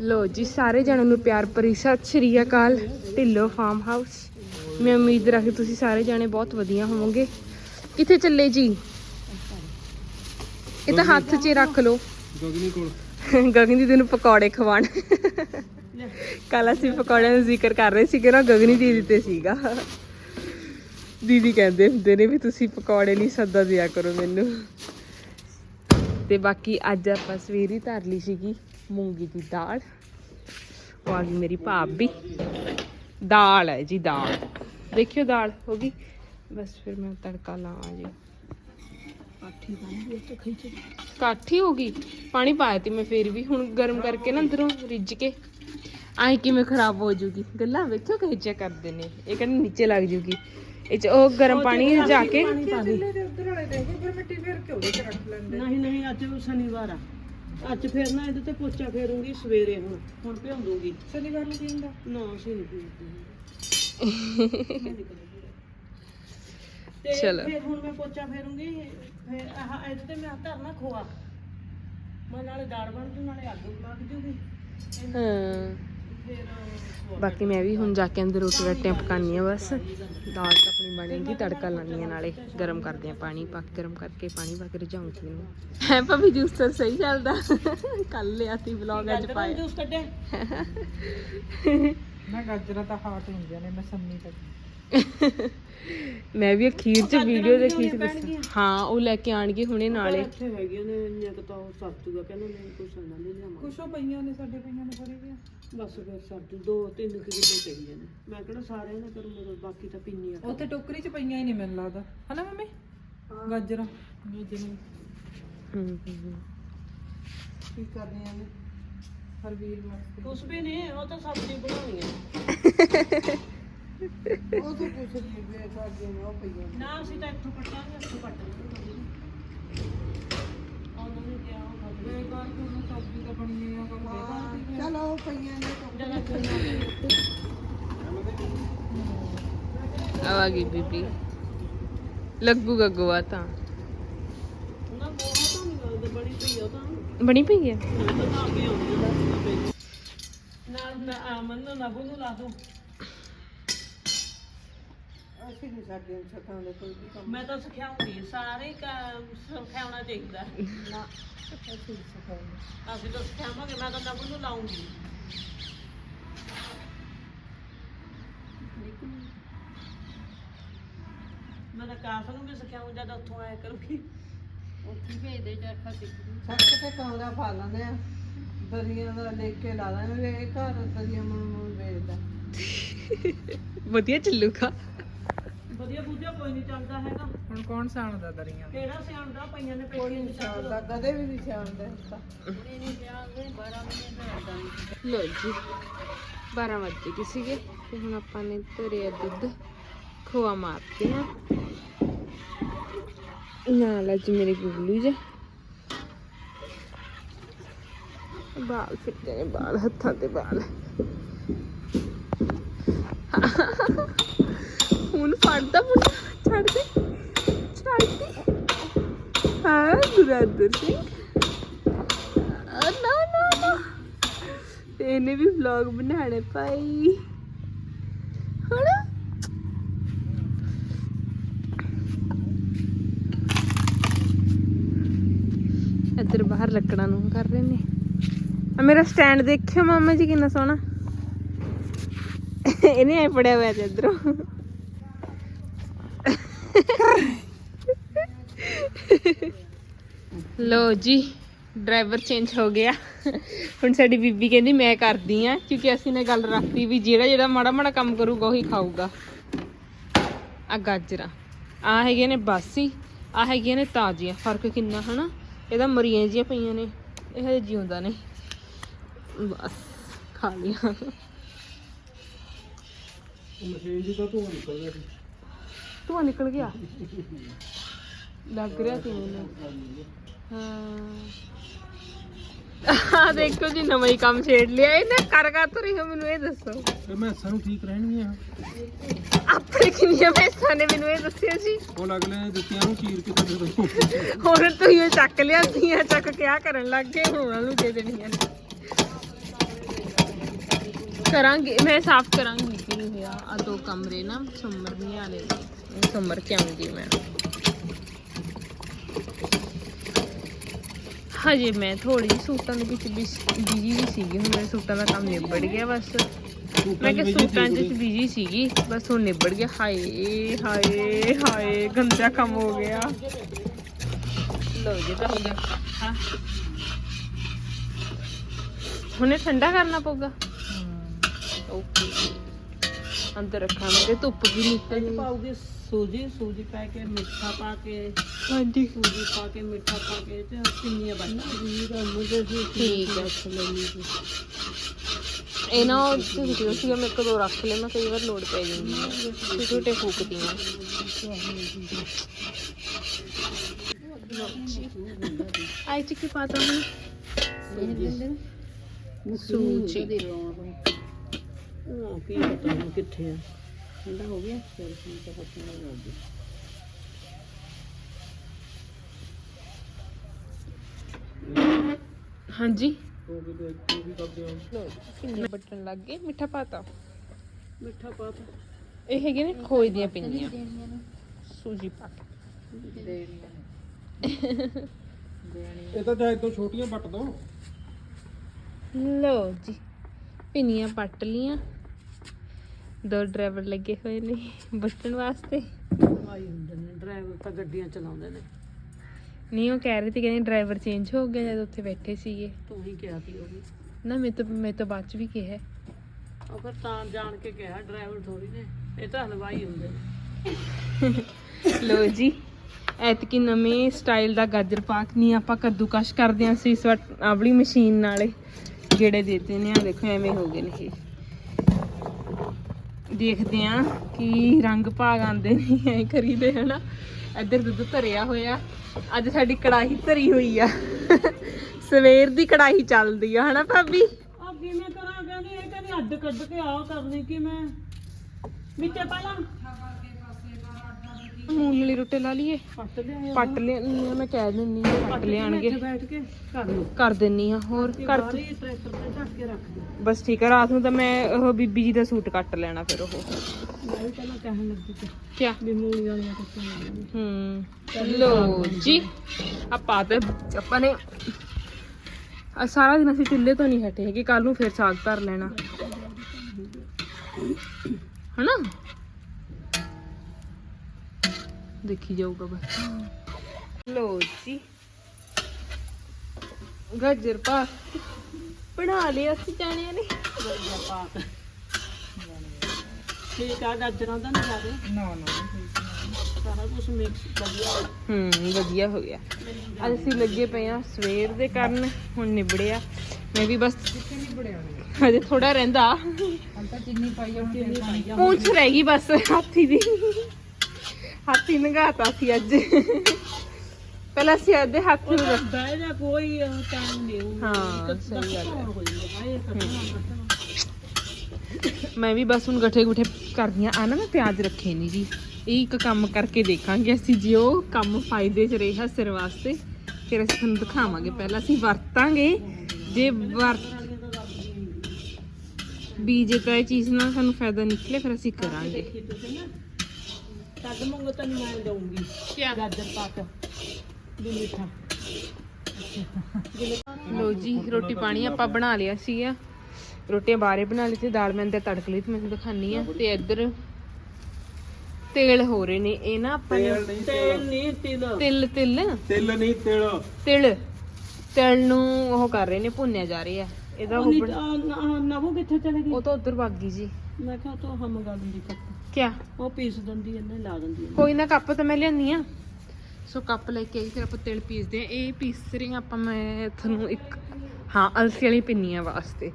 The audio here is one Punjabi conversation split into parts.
ਲੋ ਜੀ ਸਾਰੇ ਜਣਾਂ ਨੂੰ ਪਿਆਰ ਭਰੀ ਸਤਿ ਸ਼੍ਰੀ ਅਕਾਲ ਢਿੱਲੋ ਫਾਰਮ ਹਾਊਸ ਮੈਂ ਉਮੀਦ ਰੱਖਦੀ ਤੁਸੀਂ ਸਾਰੇ ਜਾਣੇ ਬਹੁਤ ਵਧੀਆ ਹੋਵੋਗੇ। ਕਿੱਥੇ ਚੱਲੇ ਜੀ? ਇਹ ਤਾਂ ਹੱਥ 'ਚ ਹੀ ਰੱਖ ਲਓ। ਗਗਨੀ ਕੋਲ। ਗਗਨ ਦੀਦੀ ਨੂੰ ਪਕੌੜੇ ਖਵਾਣ ਕੱਲ ਅਸੀਂ ਪਕੌੜਿਆਂ ਦਾ ਜ਼ਿਕਰ ਕਰ ਰਹੇ ਸੀਗੇ ਨਾ ਗਗਨੀ ਦੀਦੀ ਤੇ ਸੀਗਾ। ਦੀਦੀ ਕਹਿੰਦੇ ਹੁੰਦੇ ਨੇ ਵੀ ਤੁਸੀਂ ਪਕੌੜੇ ਲਈ ਸੱਦਾ ਦਿਆ ਕਰੋ ਮੈਨੂੰ। ਤੇ ਬਾਕੀ ਅੱਜ ਆਪਾਂ ਸਵੇਰੀ ਧਰ ਲਈ ਸੀਗੀ। ਮੂੰਗੀ ਦੀ ਦਾਲ। ਉਹ ਆ ਗਈ ਮੇਰੀ ਭਾਬੀ। ਦਾਲ ਹੈ ਜੀ ਦਾਲ। ਦੇਖਿਓ ਦਾਲ ਹੋ ਗਈ। ਬਸ ਫਿਰ ਮੈਂ ਤੜਕਾ ਲਾਵਾਂ ਜੀ। ਕਾਠੀ ਹੋ ਗਈ। ਪਾਣੀ ਪਾਇਆ ਤੀ ਮੈਂ ਫੇਰ ਵੀ। ਹੁਣ ਗਰਮ ਕਰਕੇ ਨਾ ਅੰਦਰੋਂ ਰਿੱਝ ਕੇ। ਆਏ ਕਿਵੇਂ ਖਰਾਬ ਹੋ ਜੂਗੀ। ਗੱਲਾਂ ਵੇਖੋ ਕਹੇ ਚੈੱਕ ਕਰਦੇ ਨੇ। ਇਹ ਕਹਿੰਦੇ ਨੀਚੇ ਲੱਗ ਜੂਗੀ। ਇਹ ਚ ਉਹ ਗਰਮ ਪਾਣੀ ਜਾ ਕੇ ਨਹੀਂ ਨਹੀਂ ਅੱਜ ਸ਼ਨੀਵਾਰ ਆ। ਅੱਜ ਫੇਰ ਨਾ ਇਹਦੇ ਤੇ ਪੋਚਾ ਫੇਰੂੰਗੀ ਸਵੇਰੇ ਹੁਣ ਹੁਣ ਭਿਉਂ ਦੂੰਗੀ ਸ਼ਨੀਵਾਰ ਨੂੰ ਪੀਂਦਾ ਨਾ ਅਸੀਂ ਨਹੀਂ ਪੀਂਦੇ ਤੇ ਚਲੋ। ਫਿਰ ਹੁਣ ਮੈਂ ਪੋਚਾ ਫੇਰੂੰਗੀ ਫਿਰ ਆਹ ਇਹਦੇ ਤੇ ਮੈਂ ਧਰਨਾ ਖੋਆ। ਮੈਂ ਨਾਲੇ ਦਾਲ ਬਣ ਜੂ ਨਾਲੇ ਅੱਗ ਲੱਗ ਜੂਗੀ। ਹਾਂ। ਬਾਕੀ ਮੈਂ ਵੀ ਹੁਣ ਜਾ ਕੇ ਅੰਦਰ ਰੋਟੀ ਰੱਟੀਆਂ ਪਕਾਨੀ ਆ ਬਸ। ਦਾਲ ਤਾਂ ਆਪਣੀ ਬਣੇਗੀ ਤੜਕਾ ਲਾਉਣੀ ਆ ਨਾਲੇ। ਗਰਮ ਕਰਦੇ ਆ ਪਾਣੀ ਪਾ ਕੇ ਗਰਮ ਕਰਕੇ ਪਾਣੀ ਪਾ ਕੇ ਰਝਾਉਂਗੀ ਇਹਨੂੰ ਹੈ ਭਾਵੇਂ ਜੂਸ ਤਾਂ ਸਹੀ ਚੱਲਦਾ। ਕੱਲ ਲਿਆ ਸੀ ਵਲੌਗ ਅੱਜ ਪਾਇਆ। ਜੂਸ ਕੱਢਿਆ। ਨਾ ਗਾਜਰਾਂ ਤਾਂ ਹਾਟ ਹੁੰਦੀਆਂ ਨੇ ਮਸੰਮੀ ਤੱਕ ਮੈਂ ਵੀ ਅਖੀਰ ਚ ਵੀਡੀਓ ਸੀ ਲਿਆਉਣੀਆਂ ਦੱਸ। ਹਾਂ ਉਹ ਲੈ ਕੇ ਆਣਗੇ ਹੁਣੇ ਨਾਲੇ। ਇੱਥੇ ਹੈਗੀਆਂ ਨੇ ਇੰਨੀਆਂ ਕੁ ਤਾਂ ਉਹ ਕਹਿੰਦਾ ਨਹੀਂ ਕੁਛ ਨਾ ਲੈ ਲਿਆਵਾਂ ਕੁਛ ਪਈਆਂ ਨੇ ਸਾਡੇ ਪਈਆਂ ਨੇ ਦੀਆਂ। ਬਸ ਫਿਰ ਸਬਜ਼ੀ ਦੋ ਤਿੰਨ ਕੁ ਕਿਲੋ ਚਾਹੀਦੇ ਨੇ। ਮੈਂ ਕਿਹੜਾ ਸਾਰਿਆਂ ਨੇ ਕਰੂੰਗਾ ਬਸ ਬਾਕੀ ਤਾਂ ਪਿੰਨੀਆਂ ਉੱਥੇ ਟੋਕਰੀ 'ਚ ਪਈਆਂ ਹੀ ਨਹੀਂ ਮੈਨੂੰ ਲੱਗਦਾ। ਹਨਾ ਮੰਮੀ? ਗਾਜਰਾਂ। ਗਾਜਰਾਂ ਹੂੰ ਹੂੰ ਕੀ ਕਰਨੀਆਂ ਨੇ ਹਰਵੀਰ ਵਾਸਤੇ ਕੁਛ ਵੀ ਨਹੀਂ ਉਹ ਤਾਂ ਸਬਜ਼ੀ ਬਣਾਉਣੀ ਹੈ ਉਹ ਤਾਂ ਕੁਛ ਨਹੀਂ ਬੇਕਾਰੀਆਂ ਨੇ ਉਹ ਪਈਆਂ ਨਾ। ਅਸੀਂ ਤਾਂ ਇੱਥੋਂ ਕੱਟਾਂਗੇ ਇੱਥੋਂ ਕੱਟ ਲਾਂਗੇ ਉਹਨਾਂ ਨੇ ਕਿਹਾ ਉਹ। ਬੇਕਾਰ ਕਿਉਂ ਸਬਜ਼ੀ ਤਾਂ ਬਣੀ ਆ ਕੰਮ ਨੇ ਚੁਣਾ ਆ ਗਈ ਬੀਬੀ। ਲੱਗੂਗਾ ਗੋਆ ਤਾਂ। ਬਣੀ ਪਈ ਹੈ ਨਾ ਨਾਲ ਮੈਂ ਆ ਮੰਨੋ ਨਾ ਬੋਲੂ ਲਾ ਦੋ। ਅਸੀਂ ਨਹੀਂ ਸਾਡੇ ਨੂੰ ਸਿਖਾਉਂਦੇ ਕੋਈ ਵੀ ਕੰਮ ਮੈਂ ਤਾਂ ਸਿਖਾਉਂਗੀ ਸਾਰੇ ਸਿਖਾਉਣਾ ਚਾਹੀਦਾ। ਨਾ ਅਸੀਂ ਸਿਖਾਉਂਦੇ ਅਸੀਂ ਤਾਂ ਸਿਖਾਵਾਂਗੇ ਮੈਂ ਤਾਂ ਨਬੂ ਨੂੰ ਲਾਉਂਗੀ। ਮੈਂ ਤਾਂ ਕਾਸ ਨੂੰ ਵੀ ਸਿਖਾਉਂ ਜਦ ਉੱਥੋਂ ਆਇਆ ਕਰੂਗੀ। ਉੱਥੇ ਭੇਜ ਦੇ ਚਰਖਾ ਸਿੱਖ ਛੱਤ ਤੇ ਕਮਰਾ ਪਾ ਲੈਂਦੇ ਆ। ਦਰੀਆਂ ਦਾ ਲੈ ਕੇ ਲਾ ਲੈਂਦੇ ਇਹ ਘਰ ਦਰੀਆਂ ਵੇਚਦਾ। ਵਧੀਆ ਚੱਲੂਗਾ। ਵਧੀਆ ਬੂਝਾ ਕੋਈ ਨਹੀਂ ਚੱਲਦਾ ਹੈਗਾ। ਹੁਣ ਕੌਣ ਸਾਣਦਾ ਦਰੀਆਂ ਕਿਹੜਾ ਸਿਆਣਦਾ? ਪਈਆਂ ਨੇ ਕੋਈ ਪੇਟੀਆਂ ਨਹੀਂ ਸਾਣਦਾ ਕਦੇ ਵੀ ਨਹੀਂ ਸਾਣਦਾ ਤਾਂ ਨਹੀਂ ਨਹੀਂ ਸਿਆਣਦੇ 12 ਮਹੀਨੇ ਦਾ ਰਹਿੰਦਾ ਨਹੀਂ ਲੋ ਜੀ 12 ਵਜੇ ਗਏ ਸੀਗੇ ਤੇ ਹੁਣ ਆਪਾਂ ਨੇ ਧਰਿਆ ਦੁੱਧ ਖੋਆ ਮਾਰਦੇ ਆ ਨਾਲ ਅੱਜ ਮੇਰੇ ਗੁਗਲੂ ਜੀ। ਬਾਲ ਫਿੱਟੇ ਨੇ ਬਾਲ ਹੱਥਾਂ ਤੇ ਬਾਲ। ਹੁਣ ਫੜਦਾ ਮੁੰਡਾ। ਛੱਡ ਦੇ। ਛੱਡ ਦੇ। ਹਾਂ ਗੁਰਾਦਰ ਸਿੰਘ। ਨਾ ਨਾ ਨਾ। ਇਹਨੇ ਵੀ ਵਲੌਗ ਬਣਾਣੇ ਭਾਈ। ਹਣਾ ਇੱਧਰ ਬਾਹਰ ਲੱਕੜਾਂ ਨੂੰ ਕਰ ਰਹੇ ਨੇ। ਆ, ਮੇਰਾ ਸਟੈਂਡ ਦੇਖਿਓ ਮਾਮਾ ਜੀ ਕਿੰਨਾ ਸੋਹਣਾ। ਇਹਨੇ ਐ ਪੜਿਆ ਹੋਇਆ ਤੇ ਇਧਰੋਂ। ਲੋ ਜੀ ਡਰਾਈਵਰ ਚੇਂਜ ਹੋ ਗਿਆ। ਹੁਣ ਸਾਡੀ ਬੀਬੀ ਕਹਿੰਦੀ ਮੈਂ ਕਰਦੀ ਆ ਕਿਉਂਕਿ ਅਸੀਂ ਨੇ ਗੱਲ ਰੱਖਤੀ ਵੀ ਜਿਹੜਾ ਜਿਹੜਾ ਮਾੜਾ ਮਾੜਾ ਕੰਮ ਕਰੂਗਾ ਉਹੀ ਖਾਊਗਾ। ਆ ਗਾਜਰਾਂ ਆ ਹੈਗੇ ਨੇ ਬਾਸੀ ਆ ਹੈਗੀਆਂ ਨੇ ਤਾਜ਼ੀਆਂ। ਫ਼ਰਕ ਕਿੰਨਾ ਹਨਾ? ਇਹਦਾ ਮਰੀਆਂ ਜੀਆਂ ਪਈਆਂ ਨੇ ਇਹ ਹਜੇ ਜਿਉਂਦਾ ਨੇ ਬਸ ਖਾ ਲਿਆ। ਮਸ਼ੀਨ ਦੀ ਤਾਂ ਧੂਆ ਨਿਕਲ ਗਿਆ ਸੀ। ਧੂਆ ਨਿਕਲ ਗਿਆ? ਲੱਗ ਰਿਹਾ ਸੀ ਮੈਨੂੰ ਹਾਂ। ਆ ਦੇਖੋ ਜੀ ਨਵਾਂ ਹੀ ਕੰਮ ਛੇੜ ਲਿਆ। ਇਹਨੇ ਕਰ ਕਰ ਤੁਰੀ ਹੋ ਮੈਨੂੰ ਇਹ ਦੱਸੋ। ਤੇ ਮੈਂ ਸਾਨੂੰ ਠੀਕ ਰਹਿਣਗੀਆਂ। ਆਪਣੇ ਕਿੰਨੀਆਂ ਭੈਂਸਾਂ ਨੇ ਮੈਨੂੰ ਇਹ ਦੱਸਿਆ ਸੀ ਉਹ ਅਗਲੇ ਨੇ ਦਿੱਤੀਆਂ ਨੂੰ ਚੀਰ ਕੇ ਦੇ ਦੋ ਹੁਣ ਤੁਸੀਂ ਇਹ ਚੱਕ ਲਿਆਂਦੀਆਂ ਚੱਕ ਕੇ ਆ ਕਰਨ ਲੱਗ ਗਏ ਹੁਣ ਉਹਨਾਂ ਨੂੰ ਦੇ ਦੇਣੀਆਂ ਨੇ। ਕਰਾਂਗੇ ਮੈਂ ਸਾਫ਼ ਕਰਾਂਗੀ। ਕਿ ਆ ਦੋ ਕਮਰੇ ਨਾ ਸੁੰਮਰ ਨਹੀਂ ਆਲੇ ਸੁੰਮਰ ਕੇ ਆਉਂਗੀ ਮੈਂ। ਹਜੇ ਮੈਂ ਥੋੜੀ ਜਿਹੀ ਸੂਟਾਂ ਦੇ ਵਿੱਚ ਬਿਜ਼ੀ ਵੀ ਸੀਗੀ ਹੁਣ ਮੇਰੇ ਸੂਟਾਂ ਦਾ ਕੰਮ ਨਿਬੜ ਗਿਆ ਬਸ ਮੈਂ ਕਿ ਸੂਟਾਂ 'ਚ ਬਿਜ਼ੀ ਸੀਗੀ ਬਸ ਹੁਣ ਨਿਬੜ ਗਿਆ ਹਾਏ ਹਾਏ ਹਾਏ ਗੰਦਾ ਕੰਮ ਹੋ ਗਿਆ ਲੋ ਜੀ ਤਾਂ ਹੋ ਗਿਆ ਹਾਂ ਹੁਣੇ ਠੰਡਾ ਕਰਨਾ ਪਊਗਾ ਓਕੇ ਅੰਦਰ ਰੱਖਾਂਗੇ ਧੁੱਪ ਵੀ ਨਿਕਲ ਤੇ ਪਾਉਗੇ ਸੂਜੀ ਸੂਜੀ ਪਾ ਕੇ ਮਿੱਠਾ ਪਾ ਕੇ ਹਾਂਜੀ। ਸੂਜੀ ਪਾ ਕੇ ਮਿੱਠਾ ਪਾ ਕੇ ਤੇ ਪਿੰਨੀਆਂ ਬਣ ਜੂਗਾ ਮੁਝੇ ਸੀ ਠੀਕ ਹੈ ਇਹ ਨਾ ਉਹ ਸੀਗਾ ਮੇਰੇ ਕੋਲ ਦੋ ਰੱਖ ਲੈ ਮੈਂ ਕਈ ਵਾਰ ਲੋਡ ਪੈ ਜਾਂਦੀ ਹੈ ਛੋਟੇ ਛੋਟੇ ਫੂਕਦੀਆਂ ਆਈ ਚਿੱਕੀ ਪਾਤਾ ਹੁਣ। ਸੂਜੀ। ਹਾਂ ਕੀ ਪਤਾ ਹੁਣ ਕਿੱਥੇ ਆ। ਠੰਡਾ ਹੋ ਗਿਆ ਫਿਰ ਹੁਣ ਤਾਂ ਪਤਾ ਨਹੀਂ ਲੱਗਦੀ ਹਾਂਜੀ ਉਹ ਵੀ ਦੇਖ ਉਹ ਵੀ ਕਰਦੇ ਆ ਕਿੰਨੇ ਬਟਨ ਲੱਗ ਗਏ ਮਿੱਠਾ ਪਾਤਾ ਮਿੱਠਾ ਪਾ ਤਾ ਇਹ ਹੈਗੇ ਨੇ ਖੋਏ ਦੀਆਂ ਪਿੰਨੀਆਂ ਸੂਜੀ ਪਾ ਕੇ ਇਹ ਤਾਂ ਚਾਹੇ ਤੋਂ ਛੋਟੀਆਂ ਪੱਟ ਦੋ ਲੋ ਜੀ ਪਿੰਨੀਆਂ ਪੱਟ ਲੀਆਂ ਦੋ ਡਰਾਈਵਰ ਲੱਗੇ ਹੋਏ ਨੇ ਬਚਣ ਵਾਸਤੇ। ਆਈ ਹੁੰਦੇ ਨੇ ਡਰਾਈਵਰ ਤਾਂ ਗੱਡੀਆਂ ਚਲਾਉਂਦੇ ਨੇ। ਨਹੀਂ ਉਹ ਕਹਿ ਰਹੀ ਸੀ ਕਹਿੰਦੀ ਡਰਾਈਵਰ ਚੇਂਜ ਹੋ ਗਿਆ ਜਦ ਉੱਥੇ ਬੈਠੇ ਸੀਗੇ। ਤੂੰ ਹੀ ਕਿਹਾ ਸੀ ਉਹ ਵੀ ਨਾ ਮੈਂ ਤਾਂ ਮੈਂ ਤਾਂ ਬਾਅਦ ਚ ਵੀ ਕਿਹਾ। ਉਹ ਫਿਰ ਤਾਂ ਜਾਣ ਕੇ ਕਿਹਾ ਡਰਾਈਵਰ ਥੋੜੀ ਨੇ ਇਹ ਤਾਂ ਹਲਵਾਈ ਹੁੰਦੇ ਨੇ। ਲੋ ਜੀ ਐਤਕੀ ਨਵੇਂ ਸਟਾਈਲ ਦਾ ਗਾਜਰ ਪਾਕ ਨਹੀਂ ਆਪਾਂ ਕੱਦੂਕਸ਼ ਕਰਦੇ ਆਂ ਸੀ ਇਸ ਵਾਰ ਆਵਲੀ ਮਸ਼ੀਨ ਨਾਲੇ ਗੇੜੇ ਦੇਤੇ ਨੇ ਆ ਦੇਖੋ ਐਵੇਂ ਹੋ ਗਏ ਨੇ ਇਹ। ਦੇਖਦੇ ਆਂ ਕੀ ਰੰਗ ਭਾਗ ਆਂਦੇ ਨੇ, ਐ ਕਰੀਦੇ, ਹਨਾ? ਇੱਧਰ ਦੁੱਧ ਧਰਿਆ ਹੋਇਆ। ਅੱਜ ਸਾਡੀ ਕੜਾਹੀ ਧਰੀ ਹੋਈ ਆ। ਸਵੇਰ ਦੀ ਕੜਾਹੀ ਚੱਲਦੀ ਆ, ਹਨਾ ਭਾਬੀ? ਆ ਕਿਵੇਂ ਕਰਾਂ ਕਹਿੰਦੀ, ਇਹ ਕਹਿੰਦੀ ਅੱਡ ਕੱਢ ਕੇ ਆ ਕਰਨੀ, ਕਿ ਮੈਂ ਵਿੱਚੇ ਪਹਿਲਾਂ ਮੂੰਗ ਵਾਲੀ ਰੋਟੀ ਲਾ ਲਈਏ। ਪੱਟ ਲਿਆ ਪੱਟ ਲਿਆ ਮੈਂ ਕਹਿ ਦਿੰਨੀ ਆ ਪੱਟ ਲਿਆਣਗੇ ਬੈਠ ਕੇ ਕਰ ਲਓ ਕਰ ਦਿੰਨੀ ਆ ਹੋਰ ਕਰ ਬਾਹਰ ਹੀ ਟਰੈਕਟਰ ਤੇ ਢੱਕ ਕੇ ਰੱਖ ਦੇ ਬਸ ਠੀਕ ਆ ਰਾਤ ਨੂੰ ਤਾਂ ਮੈਂ ਉਹ ਬੀਬੀ ਜੀ ਦਾ ਸੂਟ ਕੱਟ ਲੈਣਾ ਫਿਰ ਉਹ। ਮੈਂ ਵੀ ਪਹਿਲਾਂ ਕਹਿਣ ਲੱਗੀ ਸੀ ਕਿਆ? ਵੀ ਮੂਲੀਆਂ ਵਾਲੀਆਂ ਕੱਟੀਆਂ ਨੇ ਹੂੰ ਲੋ ਜੀ ਆਪਾਂ ਤੇ ਆਪਾਂ ਨੇ ਆ ਸਾਰਾ ਦਿਨ ਅਸੀਂ ਚੁੱਲ੍ਹੇ ਤੋਂ ਨਹੀਂ ਹਟੇ ਹੈਗੇ ਕੱਲ ਨੂੰ ਫਿਰ ਸਾਗ ਧਰ ਲੈਣਾ। ਹਨਾ? ਦੇਖੀ ਜਾਊਗਾ ਬਸ। ਲੋ ਜੀ। ਗਾਜਰ ਪਾ। ਬਣਾ ਲਿਆ ਅਸੀਂ ਜਾਣਿਆ ਨੇ। ਠੀਕ ਆ ਗਾਜਰਾਂ ਦਾ ਨਾ ਜ਼ਿਆਦਾ। ਨਾ ਨਾ ਸਾਰਾ ਕੁਝ ਮਿਕਸ ਵਧੀਆ ਹੂੰ ਵਧੀਆ ਹੋ ਗਿਆ। ਅੱਜ ਅਸੀਂ ਲੱਗੇ ਪਏ ਆ ਸਵੇਰ ਦੇ ਕਾਰਨ ਹੁਣ ਨਿਬੜਿਆ। ਮੈਂ ਵੀ ਬਸ ਹਜੇ ਥੋੜਾ ਰਹਿੰਦਾ। ਚੀਨੀ ਪਾਈ ਆ। ਪੂੰਛ ਰਹਿ ਗਈ ਬਸ ਹਾਥੀ ਦੀ। ਹਾਥੀ ਨਗਾਤਾ ਸੀ ਅੱਜ। ਪਹਿਲਾਂ ਅਸੀਂ ਅੱਧੇ ਹਾਥੀ ਨੂੰ ਰੱਖ- ਬਹਿ ਜਾ ਕੋਈ ਟਾਈਮ ਨਹੀਂ ਹੁੰਦਾ ਹਾਂ ਸਹੀ ਗੱਲ ਹੈ। ਹੋ ਜਾਂਦਾ ਇਹ ਮੈਂ ਵੀ ਬਸ ਹੁਣ ਗੱਠੇ ਗੁੱਠੇ ਕਰਦੀ ਆ ਆ ਨਾ ਮੈਂ ਪਿਆਜ਼ ਰੱਖੇ ਨਹੀਂ ਜੀ। ਇਹ ਇੱਕ ਕੰਮ ਕਰਕੇ ਦੇਖਾਂਗੇ ਅਸੀਂ ਜੇ ਉਹ ਕੰਮ ਫਾਇਦੇ 'ਚ ਰਿਹਾ ਸਿਰ ਵਾਸਤੇ। ਫਿਰ ਅਸੀਂ ਤੁਹਾਨੂੰ ਦਿਖਾਵਾਂਗੇ। ਪਹਿਲਾਂ ਅਸੀਂ ਵਰਤਾਂਗੇ। ਜੇ ਵਰਤ ਵੀ ਜੇ ਕੋਈ ਚੀਜ਼ ਨਾਲ ਸਾਨੂੰ ਫਾਇਦਾ ਨਿਕਲੇ ਫਿਰ ਅਸੀਂ ਕਰਾਂਗੇ। ਦੇਖੀ ਤੁਸੀਂ ਨਾ ਕੱਢ ਮੰਗੋ ਤੈਨੂੰ ਮੈਂ ਦਊਂਗੀ। ਕੀ ਗਾਜਰ ਪਾਕ ਵੀ ਮਿੱਠਾ। ਲੋ ਜੀ ਰੋਟੀ ਪਾਣੀ ਆਪਾਂ ਬਣਾ ਲਿਆ ਸੀਗਾ ਰੋਟੀਆਂ ਬਾਰੇ ਬਣਾ ਲਈ ਤੇ ਦਾਲ ਮੈਂ ਅੰਦਰ ਤੜਕ ਲਈ ਤੇ ਮੈਂ ਦਿਖਾਨੀ ਆ। ਤੇ ਇੱਧਰ ਤੇਲ ਹੋ ਰਹੇ ਨੇ। ਇਹ ਨਾ ਆਪਾਂ ਨੇ ਤੇਲ ਨਹੀਂ ਤਿਲ। ਤਿਲ ਤਿਲ। ਤਿਲ ਨਹੀਂ ਤਿਲ। ਤਿਲ। ਤਿਲ ਨੂੰ ਉਹ ਕਰ ਰਹੇ ਨੇ ਭੁੰਨਿਆ ਜਾ ਰਿਹਾ। ਇਹਦਾ ਉਹ ਨਵੂ ਕਿੱਥੇ ਚਲੇ ਗਈ? ਉਹ ਤਾਂ ਉਧਰ ਵਗ ਗਈ ਜੀ। ਮੈਂ ਕਿਹਾ ਉਹ ਤੋਂ ਹਮ ਗੱਲ ਦੀ ਕੱਪ ਕਿਆ? ਉਹ ਪੀਸ ਦਿੰਦੀ ਇਹਨੇ ਲਾ ਦਿੰਦੀ। ਕੋਈ ਨਾ ਕੱਪ ਤਾਂ ਮੈਂ ਲਿਆਨੀ ਆ। ਸੋ ਕੱਪ ਲੈ ਕੇ ਆਈ ਫਿਰ ਆਪਾਂ ਤਿਲ ਪੀਸਦੇ ਆ। ਇਹ ਪੀਸ ਰਹੇ ਹਾਂ ਆਪਾਂ ਮੈਂ ਤੁਹਾਨੂੰ ਇੱਕ ਹਾਂ ਅਲਸੀ ਵਾਲੀ ਪਿੰਨੀਆਂ ਵਾਸਤੇ।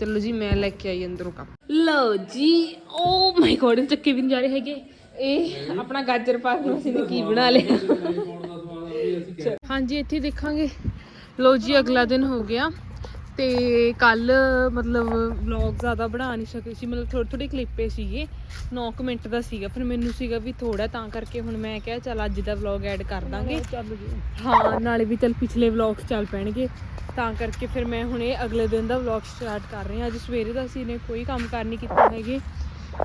ਚਲੋ ਜੀ ਮੈਂ ਲੈ ਕੇ ਆਈ ਅੰਦਰੋਂ ਕੱਪ। ਲਓ ਜੀ ਓ ਮਾਈ ਗੋਡ ਚੱਕੇ ਵੀ ਨਹੀਂ ਜਾ ਰਹੇ ਹੈਗੇ। ਇਹ ਆਪਣਾ ਗਾਜਰ ਪਾਕ ਨੂੰ ਅਸੀਂ ਨੇ ਕੀ ਬਣਾ ਲਿਆ? ਹਾਂਜੀ ਇੱਥੇ ਦੇਖਾਂਗੇ। ਲਓ ਜੀ ਅਗਲਾ ਦਿਨ ਹੋ ਗਿਆ। ਤੇ ਕੱਲ ਮਤਲਬ ਵਲੌਗ ਜ਼ਿਆਦਾ ਬਣਾ ਨਹੀਂ ਸਕੇ ਸੀ। ਮਤਲਬ ਥੋੜੇ ਥੋੜੇ ਕਲਿੱਪੇ ਸੀਗੇ। 9 ਮਿੰਟ ਦਾ ਸੀਗਾ। ਫਿਰ ਮੈਨੂੰ ਸੀਗਾ ਵੀ ਥੋੜਾ ਤਾਂ ਕਰਕੇ ਹੁਣ ਮੈਂ ਕਿਹਾ ਚੱਲ ਅੱਜ ਦਾ ਵਲੌਗ ਐਡ ਕਰ ਦਾਂਗੇ। ਹਾਂ ਨਾਲੇ ਵੀ ਚੱਲ ਪਿਛਲੇ ਵਲੌਗਸ ਚੱਲ ਪੈਣਗੇ। ਤਾਂ ਕਰਕੇ ਫਿਰ ਮੈਂ ਹੁਣ ਇਹ ਅਗਲੇ ਦਿਨ ਦਾ ਵਲੌਗ ਸਟਾਰਟ ਕਰ ਰਹੀ ਹਾਂ। ਅੱਜ ਸਵੇਰੇ ਦਾ ਅਸੀਂ ਨੇ ਕੋਈ ਕੰਮ ਕਾਰ ਨਹੀਂ ਕੀਤਾ ਹੈਗੇ।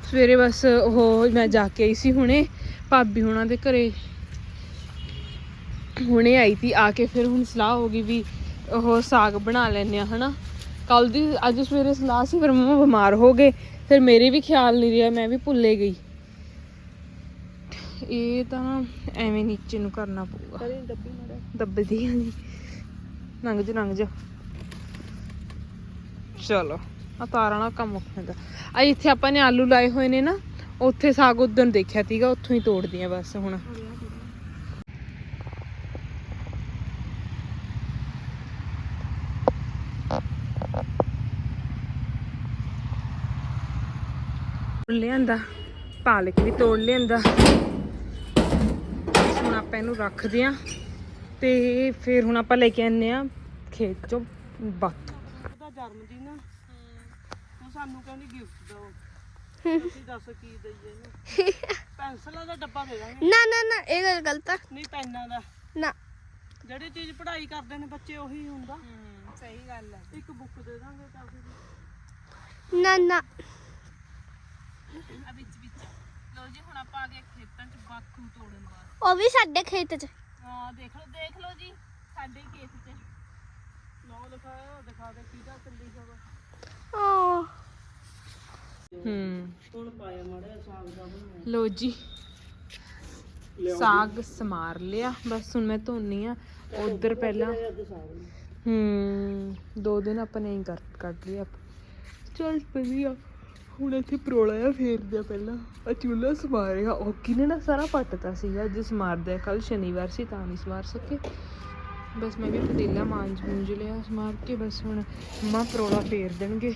ਸਵੇਰੇ ਬਸ ਉਹ ਮੈਂ ਜਾ ਕੇ ਆਈ ਸੀ ਹੁਣੇ ਭਾਬੀ ਹੁਣਾਂ ਦੇ ਘਰੇ। ਹੁਣੇ ਆਈ ਤੀ। ਆ ਕੇ ਫਿਰ ਹੁਣ ਸਲਾਹ ਹੋ ਗਈ ਵੀ ਉਹ ਸਾਗ ਬਣਾ ਲੈਨੇ ਆ ਹਨਾ। ਕੱਲ ਦੀ ਅੱਜ ਸਵੇਰੇ ਸਲਾਹ ਸੀ ਫਿਰ ਮੰਮਾ ਬਿਮਾਰ ਹੋ ਗਏ। ਫਿਰ ਮੇਰੇ ਵੀ ਖਿਆਲ ਨਹੀਂ ਰਿਹਾ ਮੈਂ ਵੀ ਭੁੱਲੇ ਗਈ। ਇਹ ਤਾਂ ਐਵੇਂ ਨੀਚੇ ਨੂੰ ਕਰਨਾ ਪਊਗਾ। ਦੱਬਦੀ ਆ ਜੀ ਲੰਘ ਜਾ ਲੰਘ ਜਾ। ਚਲੋ ਆ ਤਾਰਾਂ ਨਾਲ ਕੰਮ ਹੁੰਦਾ ਆ ਇੱਥੇ ਆਪਾਂ ਨੇ ਆਲੂ ਲਾਏ ਹੋਏ ਨੇ ਨਾ ਉੱਥੇ ਸਾਗ ਉਦੋਂ ਦੇਖਿਆ ਤੀਗਾ ਉੱਥੋਂ ਹੀ ਤੋੜਦੀ ਆ ਬਸ ਹੁਣ। ਲਿਆਂਦਾ ਪਾਲਕ ਵੀ ਤੋੜ ਲਿਆਂਦਾ। ਹੁਣ ਆਪਾਂ ਇਹਨੂੰ ਰੱਖਦੇ ਆ ਤੇ ਫਿਰ ਹੁਣ ਆਪਾਂ ਲੈ ਕੇ ਆਨੇ ਆ ਖੇਤ ਚੋਂ ਬੱਤ ਉਹਦਾ ਜਨਮ ਦਿਨ ਆ। ਉਹ ਸਾਨੂੰ ਕਹਿੰਦੀ ਗਿਫਟ ਦਿਓ ਅਸੀਂ ਦੱਸ ਕੀ ਦਈਏ ਇਹਨੂੰ? ਪੈਨਸਲਾਂ ਦਾ ਡੱਬਾ ਦੇ ਦਾਂਗੇ। ਨਾ ਨਾ ਨਾ ਇਹ ਗੱਲ ਗਲਤ ਆ। ਨਹੀਂ ਪੈਨਾਂ ਦਾ। ਨਾ। ਜਿਹੜੀ ਚੀਜ਼ ਪੜ੍ਹਾਈ ਕਰਦੇ ਨੇ ਬੱਚੇ ਉਹੀ ਹੁੰਦਾ। ਸਹੀ ਗੱਲ ਹੈ ਇੱਕ ਬੁੱਕ ਦੇ ਦਾਂਗੇ ਕਾਫੀ ਨਾ ਨਾ ਆ ਵਿੱਚ ਵਿੱਚ ਖੇਤਾਂ ਚ ਤੋੜਨ ਵਾਸਤੇ। ਉਹ ਵੀ ਸਾਡੇ ਖੇਤ 'ਚ। ਹਾਂ ਦੇਖ ਲਓ ਦੇਖ ਲਓ ਜੀ ਸਾਡੇ ਖੇਤ ਚ। ਨਾ ਦਿਖਾਇਆ ਦਿਖਾ ਦੇ ਕਿਹਦਾ ਚੱਲੀ ਜਾਵਾ। ਓ ਹੂੰ। ਹੁਣ ਪਾਇਆ ਮਾੜਾ ਸਾਗ ਦਾ ਬਣਾਇਆ ਲੋ ਜੀ। ਸਾਗ ਸਮਾਰ ਲਿਆ। ਬਸ ਹੁਣ ਮੈਂ ਧੋਨੀ ਆ। ਉਧਰ ਪਹਿਲਾਂ ਹੂੰ ਦੋ ਦਿਨ ਆਪਾਂ ਨੇ ਹੀ ਕਰ ਕੱਢ ਲਿਆ ਚਲ ਵਧੀਆ। ਹੁਣ ਇੱਥੇ ਪਰੋਲਾ ਆ ਫੇਰਦੇ ਆ ਪਹਿਲਾਂ। ਆ ਚੁੱਲ੍ਹਾ ਸਮਾਰੇਗਾ ਉਹ ਕਿਨੇ ਨਾ ਸਾਰਾ ਪੱਟਤਾ ਸੀਗਾ। ਅੱਜ ਸਮਾਰਦੇ ਕੱਲ ਸ਼ਨੀਵਾਰ ਸੀ ਤਾਂ ਨਹੀਂ ਸਮਾਰ ਸਕੇ। ਬਸ ਮੈਂ ਵੀ ਪਤੀਲਾ ਮਾਂਜ ਮੂੰਜ ਲਿਆ ਸਮਾਰ ਕੇ। ਬਸ ਹੁਣ ਮਾਂ ਪਰੋਲਾ ਫੇਰ ਦੇਣਗੇ।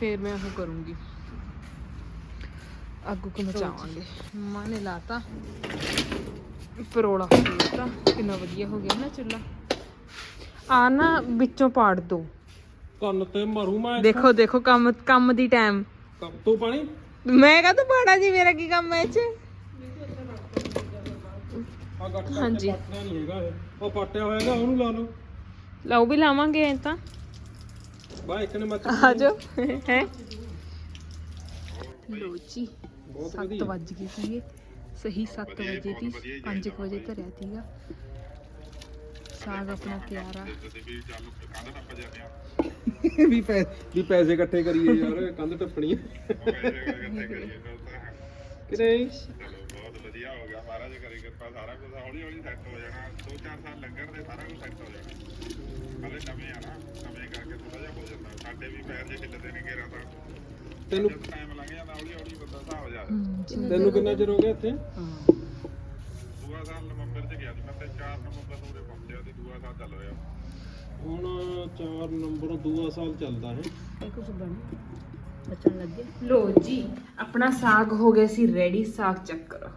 ਫੇਰ ਮੈਂ ਉਹ ਕਰੂੰਗੀ। ਅੱਗੂ ਕੋ ਮਚਾਵਾਂਗੇ। ਮਾਂ ਨੇ ਲਾਤਾ। ਪਰੋਲਾ ਫੇਰਤਾ। ਕਿੰਨਾ ਵਧੀਆ ਹੋ ਗਿਆ ਨਾ ਚੁੱਲ੍ਹਾ। ਆ ਨਾ ਵਿੱਚੋਂ ਪਾੜ ਦੋ। ਕੰਨ ਤੇ ਮਰੂ ਮੈਂ ਦੇਖੋ ਦੇਖੋ। ਕੰਮ ਕੰਮ ਦੀ ਟਾਈਮ ਕੱਪ ਤੋਂ ਪਾਣੀ? ਮੈਂ ਕਹ ਤੂੰ ਪਾੜਾ ਜੀ ਮੇਰਾ ਕੀ ਕੰਮ ਹੈ ਇਹ ਚ? ਆ ਗੱਟ ਕਰਕੇ ਹਾਂਜੀ। ਪੱਟਣਾ ਨਹੀਂ ਹੈਗਾ ਇਹ। ਉਹ ਪੱਟਿਆ ਹੋਇਆਗਾ ਉਹਨੂੰ ਲਾ ਲਓ। ਲਓ ਵੀ ਲਾਵਾਂਗੇ ਐ ਤਾਂ। ਬਾ ਇੱਕ ਨੇ ਮੱਚ ਆ ਜਾਓ। ਹੈ? ਲੋ ਜੀ ਬਹੁਤ 7 ਵੱਜ ਗਏ ਸੀਗੇ। ਸਹੀ 7 ਵਜੇ ਦੀ 5 ਵਜੇ ਧਰਿਆ ਸੀਗਾ। ਸਾਗ ਆਪਣਾ ਤਿਆਰ ਆ ਵੀ ਪੈ ਵੀ ਪੈਸੇ ਇਕੱਠੇ ਕਰੀਏ ਯਾਰ ਕੰਧ ਟੱਪਣੀ ਕਿਤੇ ਬਹੁਤ ਵਧੀਆ ਹੋ ਗਿਆ ਮਹਾਰਾਜ ਕਰੇ ਕਿਰਪਾ ਸਾਰਾ ਕੁਝ ਹੌਲੀ ਹੌਲੀ ਸੈੱਟ ਹੋ ਜਾਣਾ ਦੋ ਚਾਰ ਸਾਲ ਲੱਗਣ ਦੇ ਸਾਰਾ ਕੁਝ ਸੈੱਟ ਹੋ ਜਾਣਾ ਹਲੇ ਨਵੇਂ ਆ। ਨਾ ਨਵੇਂ ਕਰਕੇ ਥੋੜਾ ਜਿਹਾ ਹੋ ਜਾਂਦਾ ਸਾਡੇ ਵੀ ਪੈਰ ਜੇ ਹਿੱਲਦੇ ਨੇ ਘੇਰਾ ਤਾਂ ਤੈਨੂੰ ਟਾਈਮ ਲੰਘ ਜਾਂਦਾ ਹੌਲੀ ਹੌਲੀ ਬੰਦਾ ਹਿਸਾਬ ਹੋ ਜਾਂਦਾ ਤੈਨੂੰ ਕਿੰਨਾ ਚਿਰ ਹੋ ਗਿਆ ਇੱਥੇ? ਦੂਆ ਸਾਲ ਨਵੰਬਰ ਚ ਗਿਆ ਸੀ ਮੈਂ ਤੇ 4 ਨਵੰਬਰ ਨੂੰ ਦੂਆ ਸਾਲ ਚੱਲ ਰਿਹਾ। ਹੁਣ 4 ਨੰਬਰ ਦੂਆ ਸਾਲ ਚੱਲਦਾ ਹੈ। ਇਹ ਕੁਝ ਬਣ ਬਚਣ ਲੱਗੇ। ਲੋ ਜੀ ਆਪਣਾ ਸਾਗ ਹੋ ਗਿਆ ਸੀ ਰੈਡੀ ਸਾਗ ਚੈੱਕ ਕਰੋ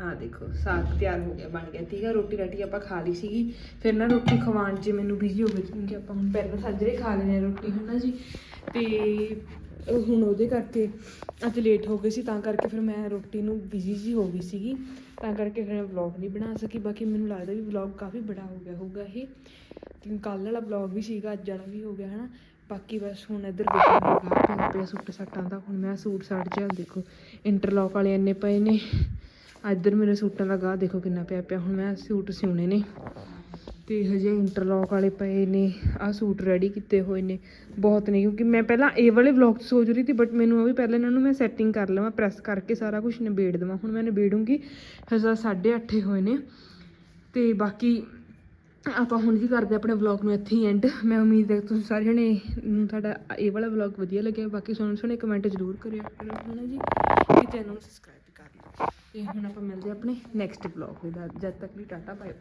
ਆ ਦੇਖੋ ਸਾਗ ਤਿਆਰ ਹੋ ਗਿਆ ਬਣ ਗਿਆ। ਠੀਕ ਆ ਰੋਟੀ ਰਾਟੀ ਆਪਾਂ ਖਾ ਲਈ ਸੀਗੀ। ਫਿਰ ਨਾ ਰੋਟੀ ਖਵਾਉਣ 'ਚ ਮੈਨੂੰ ਬਿਜ਼ੀ ਹੋ ਗਈ ਕਿਉਂਕਿ ਆਪਾਂ ਹੁਣ ਪਹਿਲਾਂ ਸਾਜਰੇ ਖਾ ਲੈਣੇ ਆ ਰੋਟੀ ਹਨਾ ਜੀ? ਤੇ ਹੁਣ ਉਹਦੇ ਕਰਕੇ ਅੱਜ ਲੇਟ ਹੋ ਗਏ ਸੀ ਤਾਂ ਕਰਕੇ ਫਿਰ ਮੈਂ ਰੋਟੀ ਨੂੰ ਬਿਜ਼ੀ ਜੀ ਹੋ ਗਈ ਸੀਗੀ। ਤਾਂ ਕਰਕੇ ਫਿਰ ਮੈਂ ਵਲੌਗ ਨਹੀਂ ਬਣਾ ਸਕੀ। ਬਾਕੀ ਮੈਨੂੰ ਲੱਗਦਾ ਵੀ ਵਲੌਗ ਕਾਫੀ ਬੜਾ ਹੋ ਗਿਆ ਹੋਊਗਾ ਇਹ। ਤੇ ਕੱਲ ਵਾਲਾ ਵਲੌਗ ਵੀ ਸੀਗਾ, ਅੱਜ ਵਾਲਾ ਵੀ ਹੋ ਗਿਆ, ਹਨਾ। ਬਾਕੀ ਬਸ ਹੁਣ ਇੱਧਰ ਦੇਖੋ ਪਿਆ ਸੂਟ ਸੱਟਾਂ ਦਾ। ਹੁਣ ਮੈਂ ਸੂਟ ਸੱਟ ਜਿਹਾ, ਦੇਖੋ ਇੰਟਰਲੌਕ ਵਾਲੇ ਇੰਨੇ ਪਏ ਨੇ। ਇੱਧਰ ਮੇਰੇ ਸੂਟਾਂ ਦਾ ਗਾਹ ਦੇਖੋ ਕਿੰਨਾ ਪਿਆ ਪਿਆ। ਹੁਣ ਮੈਂ ਸੂਟ ਸਿਉਣੇ ਨੇ। ਤੇ ਹਜੇ ਇੰਟਰਲੌਕ ਵਾਲੇ ਪਏ ਨੇ, ਆਹ ਸੂਟ ਰੈਡੀ ਕੀਤੇ ਹੋਏ ਨੇ, ਬਹੁਤ ਨੇ, ਕਿਉਂਕਿ ਮੈਂ ਪਹਿਲਾਂ ਇਹ ਵਾਲੇ ਵਲੌਗ ਸੋਚ ਰਹੀ ਸੀ ਬਟ ਮੈਨੂੰ ਉਹ ਵੀ ਪਹਿਲਾਂ ਇਹਨਾਂ ਨੂੰ ਮੈਂ ਸੈਟਿੰਗ ਕਰ ਲਵਾਂ ਪ੍ਰੈਸ ਕਰਕੇ ਸਾਰਾ ਕੁਝ ਨਿਬੇੜ ਦੇਵਾਂ। ਹੁਣ ਮੈਂ ਨਿਬੇੜੂੰਗੀ, ਹਜੇ 8:30 ਹੋਏ ਨੇ। ਤੇ ਬਾਕੀ ਆਪਾਂ ਹੁਣ ਵੀ ਕਰਦੇ, ਆਪਣੇ ਵਲੌਗ ਨੂੰ ਇੱਥੇ ਹੀ ਐਂਡ ਮੈਂ ਉਮੀਦ ਹੈ ਤੁਸੀਂ ਸਾਰੇ ਜਣੇ ਨੂੰ ਤੁਹਾਡਾ ਇਹ ਵਾਲਾ ਵਲੌਗ ਵਧੀਆ ਲੱਗਿਆ। ਬਾਕੀ ਸੋਹਣੇ ਸੋਹਣੇ ਕਮੈਂਟ ਜ਼ਰੂਰ ਕਰਿਓ ਹੈ ਨਾ ਜੀ? ਤੇ ਚੈਨਲ ਨੂੰ ਸਬਸਕ੍ਰਾਈਬ ਕਰ ਲਓ। ਤੇ ਹੁਣ ਆਪਾਂ ਮਿਲਦੇ ਹਾਂ ਆਪਣੇ ਨੈਕਸਟ ਵਲੌਗ ਦੇ ਜਦ ਤੱਕ ਲਈ ਟਾਟਾ ਬਾਏ